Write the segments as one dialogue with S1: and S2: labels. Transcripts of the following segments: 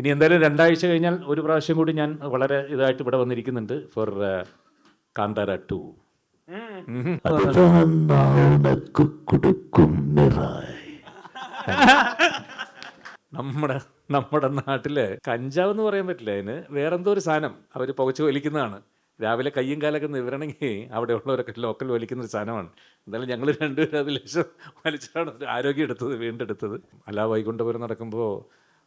S1: ഇനി എന്തായാലും രണ്ടാഴ്ച കഴിഞ്ഞാൽ ഒരു പ്രാവശ്യം കൂടി ഞാൻ വളരെ ഇതായിട്ട് ഇവിടെ വന്നിരിക്കുന്നുണ്ട് ഫോർ കാന്താര ടു നമ്മുടെ നമ്മുടെ നാട്ടിലെ കഞ്ചാവ് എന്ന് പറയാൻ പറ്റില്ല അതിന്. വേറെന്തോ ഒരു സാധനം അവർ പുകച്ച് വലിക്കുന്നതാണ്. രാവിലെ കയ്യും കാലൊക്കെ നിവരണമെങ്കിൽ അവിടെ ഉള്ളവരൊക്കെ ലോക്കൽ വലിക്കുന്ന ഒരു സാധനമാണ്. എന്തായാലും ഞങ്ങൾ രണ്ടുപേരും അത് ലക്ഷം വലിച്ചാണ് ആരോഗ്യം എടുത്തത് വീണ്ടെടുത്തത്. അല്ല വൈകുണ്ഠപുരം നടക്കുമ്പോൾ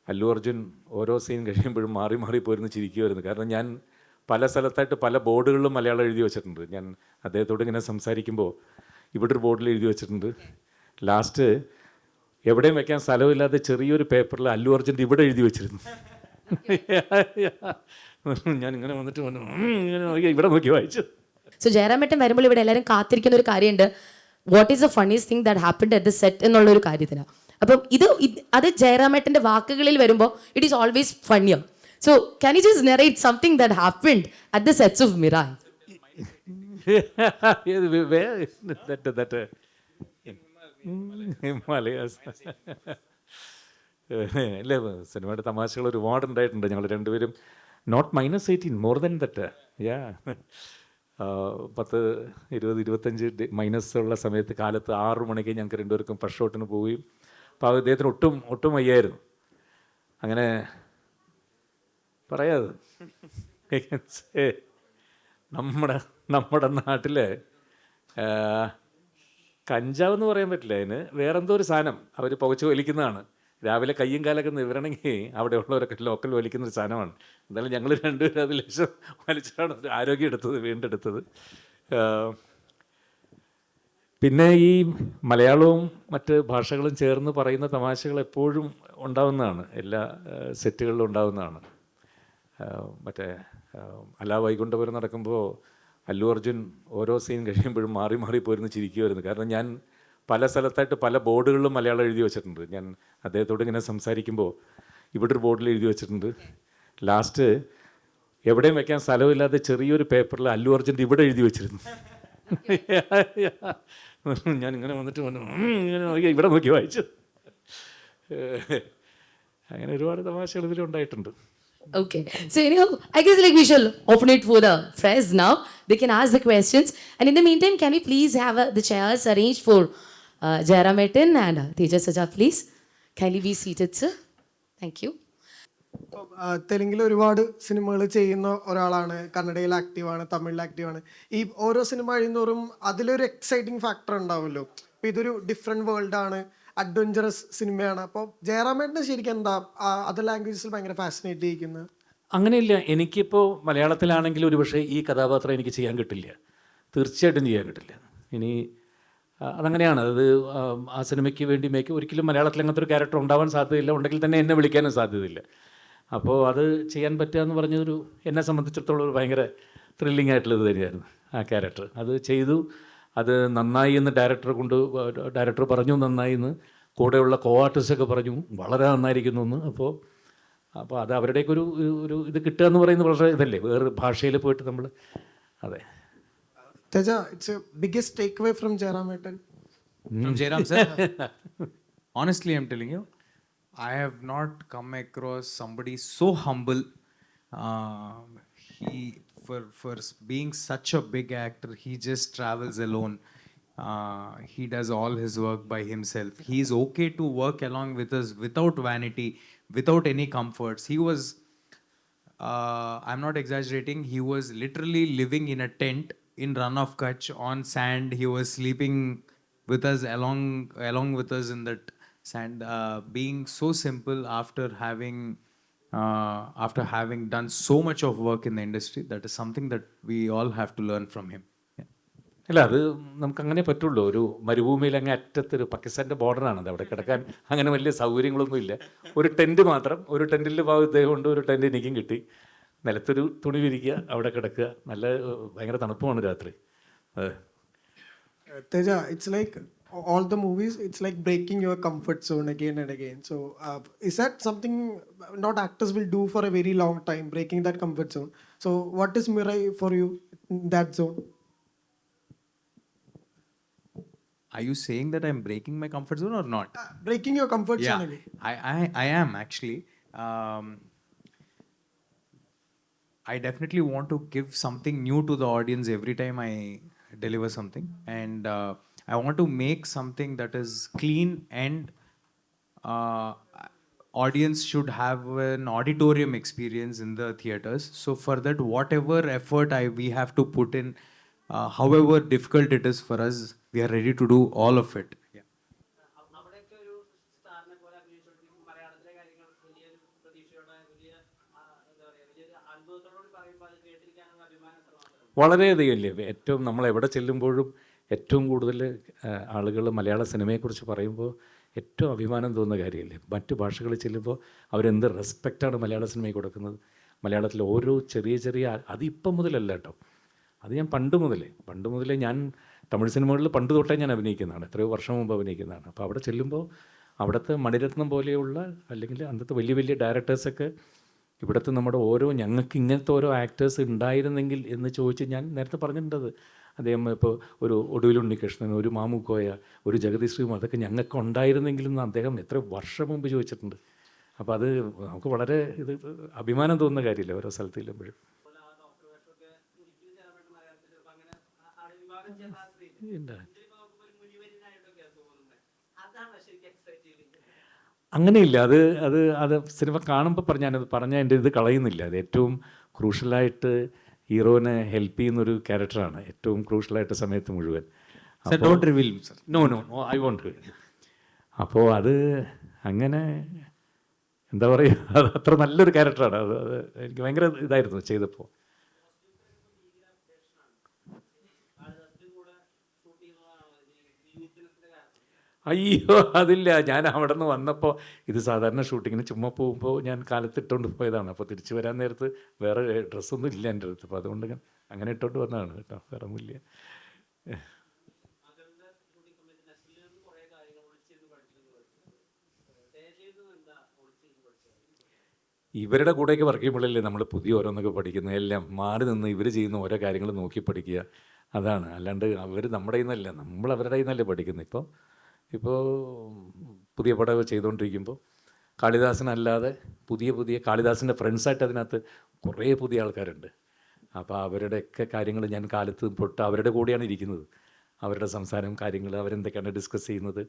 S1: അല്ലു അർജുൻ ഓരോ സീൻ കഴിയുമ്പോഴും മാറി മാറി പോരുന്ന് ചിരിക്കുമായിരുന്നു കാരണം ഞാൻ പല സ്ഥലത്തായിട്ട് പല ബോർഡുകളിലും മലയാളം എഴുതി വെച്ചിട്ടുണ്ട്. ഞാൻ അദ്ദേഹത്തോട് ഇങ്ങനെ സംസാരിക്കുമ്പോൾ ഇവിടെ ഒരു ബോർഡിൽ എഴുതി വെച്ചിട്ടുണ്ട്. ലാസ്റ്റ് എവിടെയും വെക്കാൻ സ്ഥലമില്ലാതെ ചെറിയൊരു പേപ്പറിൽ അല്ലു അർജുന്റെ ഇവിടെ എഴുതി വെച്ചിരുന്നു. ഞാൻ ഇങ്ങനെ വന്നിട്ട് വന്നു. ഇങ്ങനെ നോക്കി ഇവിടെ നോക്കി വായിച്ചു.
S2: സോ ജയറാമേട്ടൻ വരുമ്പോൾ ഇവിടെ എല്ലാവരും കാത്തിരിക്കുന്ന ഒരു കാര്യമുണ്ട്. What is a funnies thing that happened at the set എന്നുള്ള ഒരു കാര്യത്തിന്. അപ്പം ഇത് അത് ജയറാമേട്ടന്റെ വാക്കുകളിൽ വരുമ്പോൾ it is always funnier so can you just narrate something
S1: that happened at the sets of Miran അല്ലേ സിനിമയുടെ തമാശകൾ ഒരുപാട് ഉണ്ടായിട്ടുണ്ട്. ഞങ്ങൾ രണ്ടുപേരും not minus eighteen more than that yeah പത്ത് ഇരുപത് ഇരുപത്തഞ്ച് മൈനസ് ഉള്ള സമയത്ത് കാലത്ത് ആറു മണിക്ക് ഞങ്ങൾക്ക് രണ്ടുപേർക്കും ഫസ്റ്റ് ഷോട്ടിന് പോവുകയും അപ്പോൾ അദ്ദേഹത്തിന് ഒട്ടും ഒട്ടും വയ്യായിരുന്നു. അങ്ങനെ പറയാത് നമ്മുടെ നമ്മുടെ നാട്ടിൽ കഞ്ചാവ് എന്ന് പറയാൻ പറ്റില്ല അതിന്. വേറെന്തോ ഒരു സാധനം അവർ പുകച്ച് വലിക്കുന്നതാണ്. രാവിലെ കയ്യും കാലൊക്കെ നിവരണമെങ്കിൽ അവിടെ ഉള്ളവരൊക്കെ ലോക്കൽ വലിക്കുന്ന ഒരു സാധനമാണ്. എന്തായാലും ഞങ്ങൾ രണ്ടുപേരും അത് ലക്ഷം വലിച്ചാണ് ആരോഗ്യം എടുത്തത് വീണ്ടെടുത്തത്. പിന്നെ ഈ മലയാളവും മറ്റ് ഭാഷകളും ചേർന്ന് പറയുന്ന തമാശകൾ എപ്പോഴും ഉണ്ടാവുന്നതാണ്. എല്ലാ സെറ്റുകളിലും ഉണ്ടാവുന്നതാണ്. മറ്റേ അല്ല അലാ വൈകുണ്ഠപുരം നടക്കുമ്പോൾ അല്ലു അർജുൻ ഓരോ സീൻ കഴിയുമ്പോഴും മാറി മാറി പോരുന്ന് ചിരിക്കുമായിരുന്നു കാരണം ഞാൻ പല സ്ഥലത്തായിട്ട് പല ബോർഡുകളിലും മലയാളം എഴുതി വെച്ചിട്ടുണ്ട്. ഞാൻ അദ്ദേഹത്തോട് ഇങ്ങനെ സംസാരിക്കുമ്പോൾ ഇവിടെ ഒരു ബോർഡിൽ എഴുതി വെച്ചിട്ടുണ്ട്. ലാസ്റ്റ് എവിടെയും വെക്കാൻ സ്ഥലമില്ലാതെ ചെറിയൊരു പേപ്പറിൽ അല്ലു അർജുന്റെ ഇവിടെ എഴുതി വെച്ചിരുന്നു. ഞാൻ ഇങ്ങനെ വന്നിട്ട് വന്നു ഇങ്ങനെ നോക്കി ഇവിടെ നോക്കി വായിച്ചു അങ്ങനെ ഒരുപാട് തമാശകൾ ഇതിലുണ്ടായിട്ടുണ്ട്
S2: Okay. So anyhow, I guess like we shall open it for the press now. They can ask the questions. And in the meantime, can we please have uh, the chairs arranged for uh, Jairam Metin and uh, Teja Saja, please? Kindly be seated, sir. Thank you.
S3: തെലുങ്കിൽ ഒരുപാട് സിനിമകൾ ചെയ്യുന്ന ഒരാളാണ് കന്നഡയിൽ ആക്റ്റീവാണ് തമിഴിൽ ആക്റ്റീവാണ് ഈ ഓരോ cinema കഴിയുന്നോറും അതിലൊരു exciting factor ഉണ്ടാവുമല്ലോ. അപ്പം ഇതൊരു ഡിഫറെന്റ് ആണ് അഡ്വഞ്ചറസ് സിനിമയാണ്. അപ്പോൾ ജയറാമേട്ടന് ശരിക്കും എന്താ അതർ ലാംഗ്വേജസിൽ ഭയങ്കര ഫാസിനേറ്റ് ചെയ്യിക്കുന്നത്
S1: അങ്ങനെയില്ല. എനിക്കിപ്പോൾ മലയാളത്തിലാണെങ്കിൽ ഒരു പക്ഷേ ഈ കഥാപാത്രം എനിക്ക് ചെയ്യാൻ കിട്ടില്ല. തീർച്ചയായിട്ടും ചെയ്യാൻ കിട്ടില്ല. ഇനി അതങ്ങനെയാണ്. അത് ആ സിനിമയ്ക്ക് വേണ്ടി മേക്ക് ഒരിക്കലും മലയാളത്തിൽ അങ്ങനത്തെ ഒരു ക്യാരക്ടർ ഉണ്ടാവാൻ സാധ്യതയില്ല. ഉണ്ടെങ്കിൽ തന്നെ എന്നെ വിളിക്കാനും സാധ്യതയില്ല. അപ്പോൾ അത് ചെയ്യാൻ പറ്റുക എന്ന് പറഞ്ഞതൊരു എന്നെ സംബന്ധിച്ചിടത്തോളം ഒരു ഭയങ്കര ത്രില്ലിംഗ് ആയിട്ടുള്ളത് തന്നെയായിരുന്നു ആ ക്യാരക്ടർ അത് ചെയ്തു. അത് നന്നായി എന്ന് ഡയറക്ടർ കൊണ്ട് ഡയറക്ടർ പറഞ്ഞു നന്നായി എന്ന്. കൂടെയുള്ള കോ ആർട്ടിസ്റ്റൊക്കെ പറഞ്ഞു വളരെ നന്നായിരിക്കുന്നു എന്ന്. അപ്പോൾ അപ്പോൾ അത് അവരുടെയൊക്കെ ഒരു ഒരു ഇത് കിട്ടുക എന്ന് പറയുന്നത് വളരെ ഇതല്ലേ? വേറെ ഭാഷയിൽ പോയിട്ട് നമ്മൾ അതെ.
S3: Teja it's biggest take away from ജയറാമേട്ടൻ
S4: From Jairam sir, honestly, I'm telling you, I have not come across somebody so humble. Uh, he for for being such a big actor, he just travels alone. Uh, he does all his work by himself. He's okay to work along with us without vanity, without any comforts. He was uh, I'm not exaggerating. He was literally living in a tent in Run of Kutch on sand. He was sleeping with us along along with us in that sand. Uh, being so simple after having uh, after having done so much of work in the industry, that is something that we all have to learn from him. Yeah.
S1: അല്ല അത് നമുക്ക് അങ്ങനെ പറ്റുള്ളൂ ഒരു മരുഭൂമിയിൽ അങ്ങ് അറ്റത്തൊരു പാകിസ്ഥാൻ്റെ ബോർഡറാണത് അവിടെ കിടക്കാൻ അങ്ങനെ വലിയ സൗകര്യങ്ങളൊന്നും ഇല്ല ഒരു ടെൻറ്റ് മാത്രം ഒരു ടെൻറ്റിൻ്റെ ഭാഗം ഇദ്ദേഹം കൊണ്ട് ഒരു ടെൻറ്റ് എനിക്കും കിട്ടി നിലത്തൊരു തുണി വിരിക്കുക അവിടെ കിടക്കുക നല്ല ഏഹ്, ഭയങ്കര തണുപ്പമാണ് രാത്രി അതെ
S3: തെജ it's like all the movies it's like breaking your comfort zone again and again. So uh, is that something not actors will do for a very long time breaking that comfort zone? So what is mirai for you in that zone?
S4: Are you saying that I'm breaking my comfort zone or not?
S3: breaking your comfort
S4: yeah,
S3: zone again
S4: I, I, I am actually. Um, I definitely want to give something new to the audience every time I deliver something, and uh, I want to make something that is clean and uh, audience should have an auditorium experience in the theaters. So for that, whatever effort I we have to put in, uh, however difficult it is for us, we are ready to do all of it. Yeah.
S5: അവിടെയൊക്കെ ഒരു സ്റ്റാറിനെ പോലെ അഭിനയിച്ചുകൊണ്ടിരിക്കും മലയാളത്തിലെ കാര്യങ്ങൾ വലിയൊരു പ്രതീക്ഷയോടെ വലിയ ആ, എന്താ പറയുക വലിയൊരു അത്ഭുതത്തോടുകൂടി പറയുമ്പോൾ അത് കേട്ടിരിക്കാനുള്ള അഭിമാനം എത്രമാത്രം
S1: വളരെയധികം ഇല്ലേ ഏറ്റവും നമ്മൾ എവിടെ ചെല്ലുമ്പോഴും ഏറ്റവും കൂടുതൽ ആളുകൾ മലയാള സിനിമയെക്കുറിച്ച് പറയുമ്പോൾ ഏറ്റവും അഭിമാനം തോന്നുന്ന കാര്യമല്ലേ? മറ്റു ഭാഷകളിൽ ചെല്ലുമ്പോൾ അവരെന്ത് റെസ്പെക്റ്റാണ് മലയാള സിനിമയ്ക്ക് കൊടുക്കുന്നത്? മലയാളത്തിലെ ഓരോ ചെറിയ ചെറിയ അതിപ്പം മുതലല്ല കേട്ടോ. അത് ഞാൻ പണ്ട് മുതലേ പണ്ട് മുതലേ ഞാൻ തമിഴ് സിനിമകളിൽ പണ്ട് തൊട്ടേ ഞാൻ അഭിനയിക്കുന്നതാണ്. എത്രയോ വർഷം മുമ്പ് അഭിനയിക്കുന്നതാണ്. അപ്പോൾ അവിടെ ചെല്ലുമ്പോൾ അവിടുത്തെ മണിരത്നം പോലെയുള്ള അല്ലെങ്കിൽ അന്നത്തെ വലിയ വലിയ ഡയറക്ടേഴ്സൊക്കെ ഇവിടുത്തെ നമ്മുടെ ഓരോ ഞങ്ങൾക്ക് ഇങ്ങനത്തെ ഓരോ ആക്ടേഴ്സ് ഉണ്ടായിരുന്നെങ്കിൽ എന്ന് ചോദിച്ച് ഞാൻ നേരത്തെ പറഞ്ഞിട്ടുണ്ടത്. അദ്ദേഹം ഇപ്പോൾ ഒരു ഒടുവിൽ ഉണ്ണികൃഷ്ണൻ ഒരു മാമുക്കോയ ഒരു ജഗതി ശ്രീകുമാർ അതൊക്കെ ഞങ്ങൾക്ക് ഉണ്ടായിരുന്നെങ്കിലും അദ്ദേഹം എത്ര വർഷം മുമ്പ് ചോദിച്ചിട്ടുണ്ട്. അപ്പോൾ അത് നമുക്ക് വളരെ ഇത് അഭിമാനം തോന്നുന്ന കാര്യമില്ല ഓരോ സ്ഥലത്ത്
S5: ചെയ്തിരിക്കുന്നത്
S1: അങ്ങനെയില്ല. അത് അത് അത് സിനിമ കാണുമ്പോൾ പറഞ്ഞാൽ പറഞ്ഞാൽ പറഞ്ഞ എന്റെ ഇത് കളയുന്നില്ല. അത് ഏറ്റവും ക്രൂഷ്യലായിട്ട് ഹീറോനെ ഹെൽപ്പ് ചെയ്യുന്നൊരു ക്യാരക്ടറാണ് ഏറ്റവും ക്രൂഷ്യലായിട്ട് സമയത്ത് മുഴുവൻ.
S4: Sir, don't reveal, sir.
S1: No no no I won't അപ്പോൾ അത് അങ്ങനെ എന്താ പറയുക അത് അത്ര നല്ലൊരു ക്യാരക്ടറാണ്. അത് അത് എനിക്ക് ഭയങ്കര ഇതായിരുന്നു ചെയ്തപ്പോൾ. അയ്യോ അതില്ല. ഞാൻ അവിടെ നിന്ന് വന്നപ്പോൾ ഇത് സാധാരണ ഷൂട്ടിങ്ങിന് ചുമ്മാ പോകുമ്പോൾ ഞാൻ കാലത്തിട്ടുകൊണ്ട് പോയതാണ്. അപ്പോൾ തിരിച്ചു വരാൻ നേരത്ത് വേറെ ഡ്രസ്സൊന്നും ഇല്ല എന്റെ അടുത്ത്. അപ്പോൾ അതുകൊണ്ട് ഞാൻ അങ്ങനെ ഇട്ടുകൊണ്ട് വന്നതാണ് കേട്ടോ. വേറെ ഒന്നുമില്ല ഇവരുടെ കൂടെയൊക്കെ വർക്ക് ചെയ്യുമ്പോഴല്ലേ നമ്മൾ പുതിയ ഓരോന്നൊക്കെ പഠിക്കുന്നത് എല്ലാം മാറി നിന്ന് ഇവർ ചെയ്യുന്ന ഓരോ കാര്യങ്ങൾ നോക്കി പഠിക്കുക. അതാണ്. അല്ലാണ്ട് അവർ നമ്മുടെ കയ്യിൽ നിന്നല്ല നമ്മൾ അവരുടെ കയ്യിൽ നിന്നല്ലേ പഠിക്കുന്നത് ഇപ്പോൾ ഇപ്പോൾ പുതിയ പടം ചെയ്തുകൊണ്ടിരിക്കുമ്പോൾ കാളിദാസനല്ലാതെ പുതിയ പുതിയ കാളിദാസിന്റെ ഫ്രണ്ട്സായിട്ട് അതിനകത്ത് കുറേ പുതിയ ആൾക്കാരുണ്ട്. അപ്പോൾ അവരുടെയൊക്കെ കാര്യങ്ങൾ ഞാൻ കാലത്ത് പൊട്ട് അവരുടെ കൂടെയാണ് ഇരിക്കുന്നത്. അവരുടെ സംസാരം കാര്യങ്ങൾ അവരെന്തൊക്കെയാണ് ഡിസ്കസ് ചെയ്യുന്നത്.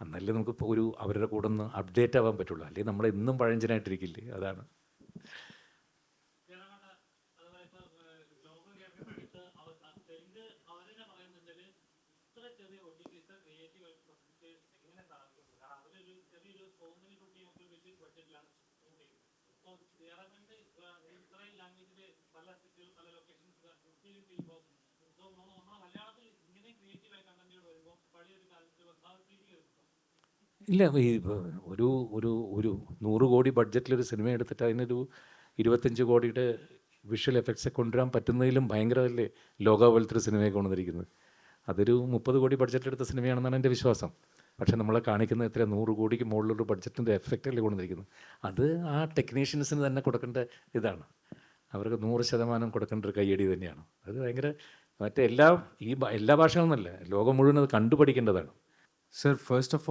S1: എന്നല്ലേ നമുക്ക് ഇപ്പോൾ ഒരു അവരുടെ കൂടെ ഒന്ന് അപ്ഡേറ്റ് ആവാൻ പറ്റുള്ളൂ. അല്ലെങ്കിൽ നമ്മൾ എന്നും പഴഞ്ചനായിട്ടിരിക്കില്ലേ? അതാണ്. ഇല്ല ഈ ഒരു ഒരു ഒരു നൂറ് കോടി ബഡ്ജറ്റിലൊരു സിനിമ എടുത്തിട്ട് അതിനൊരു ഇരുപത്തഞ്ച് കോടിയുടെ വിഷ്വൽ എഫക്ട്സ് കൊണ്ടുവരാൻ പറ്റുന്നതിലും ഭയങ്കരമല്ലേ ലോകാപോലത്തെ സിനിമയെ കൊണ്ടുവന്നിരിക്കുന്നത്. അതൊരു മുപ്പത് കോടി ബഡ്ജറ്റ് സിനിമയാണെന്നാണ് എന്റെ വിശ്വാസം. പക്ഷേ നമ്മൾ കാണിക്കുന്ന എത്ര നൂറ് കോടിക്ക് മുകളിലൊരു ബഡ്ജറ്റിന്റെ എഫക്റ്റല്ലേ കൊണ്ടിരിക്കുന്നത് അത് ആ ടെക്നീഷ്യൻസിന് തന്നെ കൊടുക്കേണ്ട ഇതാണ് അവർക്ക് നൂറ് ശതമാനം കൊടുക്കേണ്ട ഒരു കയ്യടി തന്നെയാണ് അത് ഭയങ്കര മറ്റേ എല്ലാ ഈ എല്ലാ എല്ലാ ഭാഷകളൊന്നുമല്ല ലോകം മുഴുവൻ അത് കണ്ടുപഠിക്കേണ്ടതാണ്
S4: sir first of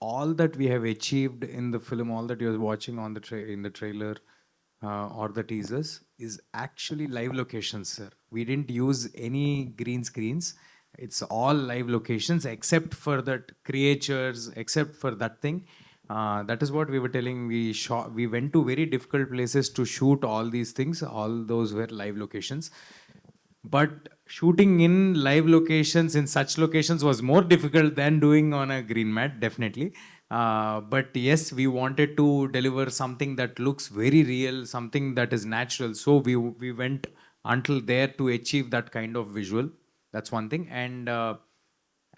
S4: all that we have achieved in the film, all that you're watching on the tra- in the trailer uh, or the teasers, is actually live locations, sir. We didn't use any green screens. It's all live locations except for that creatures, except for that thing. Uh, that is what we were telling. We shot. We went to very difficult places to shoot all these things. All those were live locations but shooting in live locations in such locations was more difficult than doing on a green mat definitely uh, but yes we wanted to deliver something that looks very real something that is natural so we we went until there to achieve that kind of visual that's one thing and uh,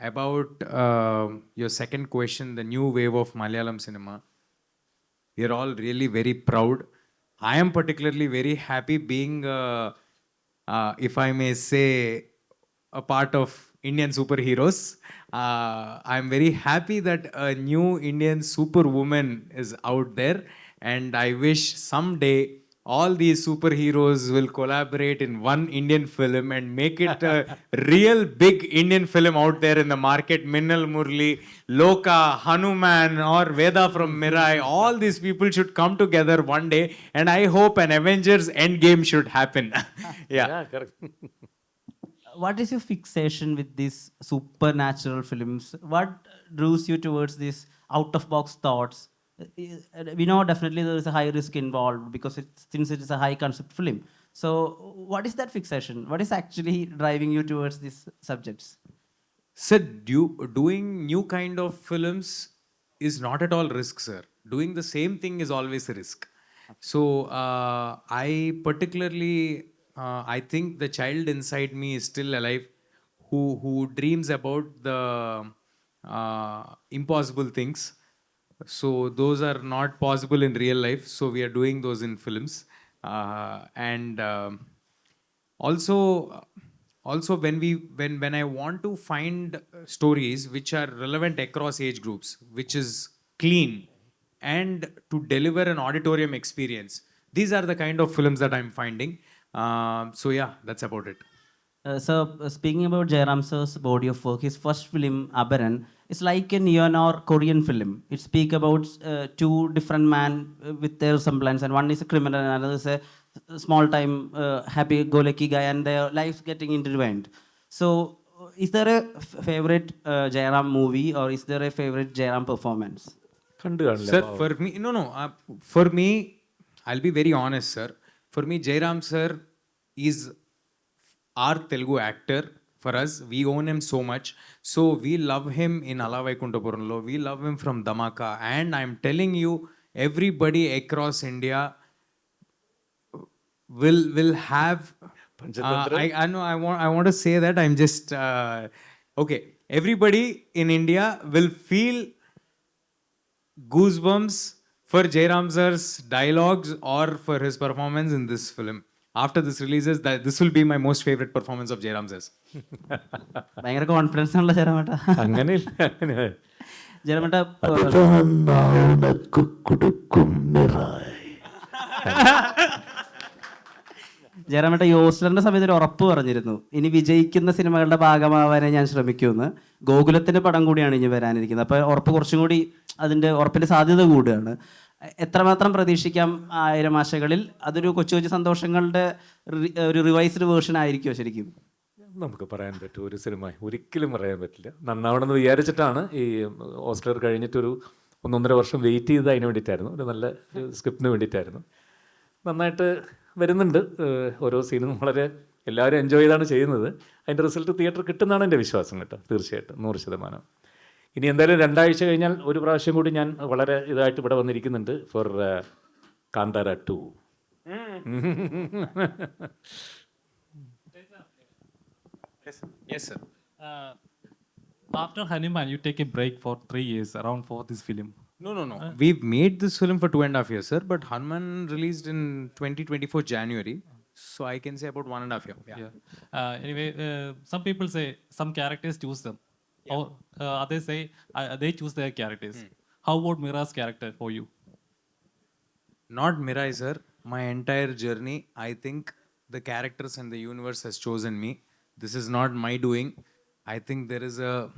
S4: about uh, your second question the new wave of malayalam cinema we are all really very proud. I am particularly very happy being, uh, uh, if I may say, a part of Indian superheroes. I'm very happy that a new Indian superwoman is out there, and I wish someday all these superheroes will collaborate in one Indian film and make it a real big Indian film out there in the market. Minnal Murli, Loka, Hanuman, or Veda from Mirai, all these people should come together one day, and I hope an Avengers Endgame should happen. yeah.
S6: what is your fixation with these supernatural films? What draws you towards these out of box thoughts? Uh, We know definitely there is a high risk involved because it, since it is a high concept film. So, what is that fixation? What is actually driving you towards these subjects?
S4: Sir, do, doing new kind of films is not at all risk, sir. Doing the same thing is always a risk. So uh, I particularly, uh, I think the child inside me is still alive, who who dreams about the uh, impossible things. So those are not possible in real life. So we are doing those in films, uh, and. um also also when we when when i want to find uh, stories which are relevant across age groups which is clean and to deliver an auditorium experience these are the kind of films that i'm finding um, so yeah that's about it
S6: Uh, so, uh, speaking about Jairam sir's body of work, his first film, Abaran, it's like a neon or Korean film. It speaks about uh, two different men uh, with their semblance, and one is a criminal and another is a small-time uh, happy-go-lucky guy, and their lives getting intertwined. So, uh, is there a favorite uh, Jairam movie or is there a favorite Jairam performance?
S4: Sir, for me, no, no. Uh, for me, I'll be very honest, sir. For me, Jairam sir is our Telugu actor for us we own him so much. So we love him in ala vaikuntapuramlo we love him from damaka. And i'm telling you everybody across india will will have uh, I, I know I want I want to say that. I'm just uh, okay. Everybody in India will feel goosebumps for Jairam sir's dialogues or for his performance in this film. After this releases this will be my most favourite performance of Jairam sir's.
S6: ഭയങ്കര confidence ആണല്ലോ ജയറാമേട്ട.
S1: അങ്ങനെയില്ല അങ്ങനെ
S6: ജയറാമേട്ട ജയറാമേട്ട ഈ സമയത്ത് ഒരു ഉറപ്പ് പറഞ്ഞിരുന്നു. ഇനി വിജയിക്കുന്ന സിനിമകളുടെ ഭാഗമാവാനേ ഞാൻ ശ്രമിക്കുമെന്ന്. ഗോകുലത്തിന്റെ പടം കൂടിയാണ് ഇനി വരാനിരിക്കുന്നത്. അപ്പോൾ ഉറപ്പ് കുറച്ചും കൂടി അതിന്റെ ഉറപ്പിന്റെ സാധ്യത കൂടുകയാണ്. എത്രമാത്രം പ്രതീക്ഷിക്കാം ആയിരം ആശകളിൽ? അതൊരു കൊച്ചു കൊച്ചു സന്തോഷങ്ങളുടെ ഒരു റിവൈസ്ഡ് വേർഷൻ ആയിരിക്കുമോ ശരിക്കും?
S1: നമുക്ക് പറയാൻ പറ്റും ഒരു സിനിമ. ഒരിക്കലും പറയാൻ പറ്റില്ല. നന്നാവണമെന്ന് വിചാരിച്ചിട്ടാണ് ഈ ഓസ്ലർ കഴിഞ്ഞിട്ടൊരു ഒന്നൊന്നര വർഷം വെയിറ്റ് ചെയ്ത് അതിന് വേണ്ടിയിട്ടായിരുന്നു. ഒരു നല്ല സ്ക്രിപ്റ്റിന് വേണ്ടിയിട്ടായിരുന്നു. നന്നായിട്ട് വരുന്നുണ്ട്. ഓരോ സീനും വളരെ എല്ലാവരും എൻജോയ് ചെയ്താണ് ചെയ്യുന്നത്. അതിന്റെ റിസൾട്ട് തിയേറ്റർ കിട്ടുന്നതാണ് എന്റെ വിശ്വാസം കേട്ടോ തീർച്ചയായിട്ടും. നൂറ് ശതമാനം. ഇനി എന്തായാലും രണ്ടാഴ്ച കഴിഞ്ഞാൽ ഒരു പ്രാവശ്യം കൂടി ഞാൻ വളരെ ഇതായിട്ട് ഇവിടെ വന്നിരിക്കുന്നുണ്ട് for Kantara two
S4: Yes, sir.
S7: Uh, after Hanuman, you take a break for three years around for this film.
S4: No, no, no. We've made this film for two and a half years, sir. But Hanuman released in 2024 January, so I can say about one and a half year. Yeah.
S7: Yeah. Uh, anyway, uh, some people say some characters choose them, or uh, others say uh, they choose their characters. How about Mira's character for you?
S4: Not Mirai, sir. My entire journey, I think the characters and the universe has chosen me. This is not my doing. I think there is a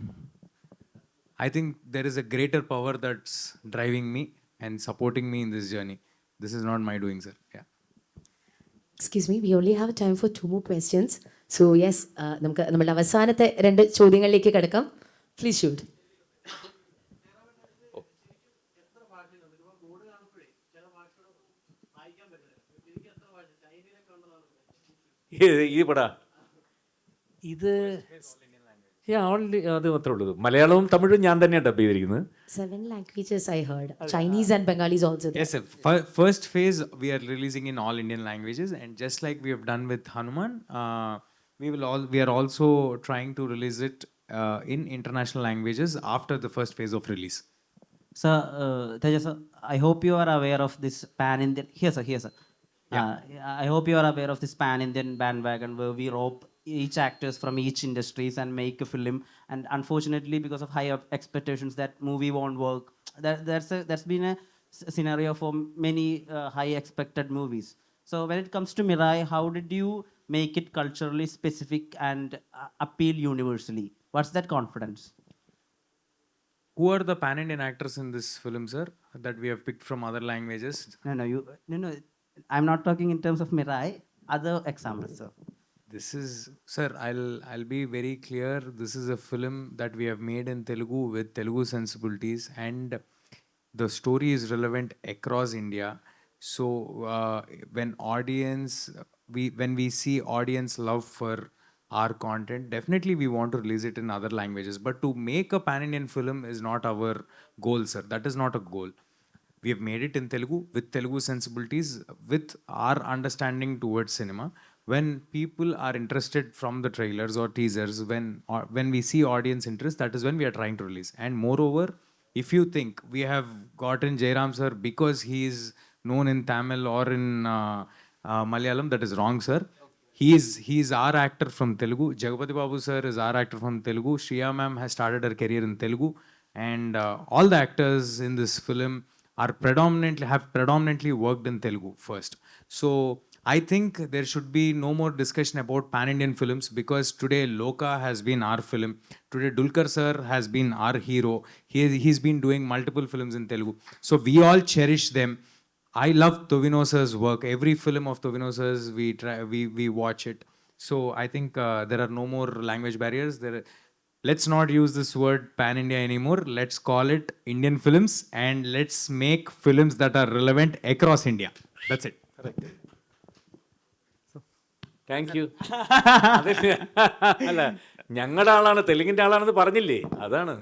S4: I think there is a greater power that's driving me and supporting me in this journey. This is not my doing, sir. Yeah.
S2: Excuse me we only have time for two more questions so yes നമുക്ക് നമ്മുടെ അവസാനത്തെ രണ്ട് ചോദ്യങ്ങളിലേക്ക് കിടക്കാം please shoot
S1: ഈ- ഈ പടാ ഇത് only അത് മാത്രമേ ഉള്ളൂ മലയാളവും തമിഴും ഞാൻ തന്നെയാണ് ഡബ് ചെയ്തിരിക്കുന്നത്
S2: seven languages I heard Chinese and Bengalis also
S4: Yes, sir. Fir- First phase we are releasing in all Indian languages, and just like we have done with Hanuman, uh, we will all we are also trying to release it uh, in international languages after the first phase of release.
S6: So, uh, sir, I hope you are aware of this pan-Indian. Here, sir. Here, sir. Uh, I hope you are aware of this pan-Indian bandwagon where we rope each actors from each industries and make a film. And unfortunately, because of high expectations, that movie won't work. That, that's a, that's been a scenario for many uh, high expected movies. So when it comes to Mirai, how did you make it culturally specific and uh, appeal universally? What's that confidence?
S4: Who are the pan Indian actors in this film, sir, that we have picked from other languages?
S6: No, no, you, no, no. I'm not talking in terms of Mirai. Other examples, sir.
S4: This is, sir, I'll I'll be very clear. This is a film that we have made in Telugu with Telugu sensibilities, and the story is relevant across India. So uh, when audience, we when we see audience love for our content, definitely we want to release it in other languages. But to make a pan Indian film is not our goal, sir. That is not a goal we have made it in Telugu with Telugu sensibilities, with our understanding towards cinema. When people are interested from the trailers or teasers, when or when we see audience interest, that is when we are trying to release. And moreover, if you think we have gotten Jairam sir because he is known in Tamil or in uh, uh, Malayalam, that is wrong, sir. He is he is our actor from Telugu. Jagapati Babu sir is our actor from Telugu. Shriya ma'am has started her career in Telugu, and uh, all the actors in this film are predominantly have predominantly worked in Telugu first. So I think there should be no more discussion about pan Indian films because today Loka has been our film. Today Dulkar sir has been our hero. He he's been doing multiple films in Telugu. So we all cherish them. I love Tovinosa's work. Every film of Tovinosa's, we try we we watch it. So I think uh, there are no more language barriers. There, let's not use this word pan India anymore. Let's call it Indian films and let's make films that are relevant across India. That's it.
S1: Thank you അല്ല ഞങ്ങളുടെ ആളാണ് തെലുങ്കിന്റെ ആളാണെന്ന് പറഞ്ഞില്ലേ അതാണ്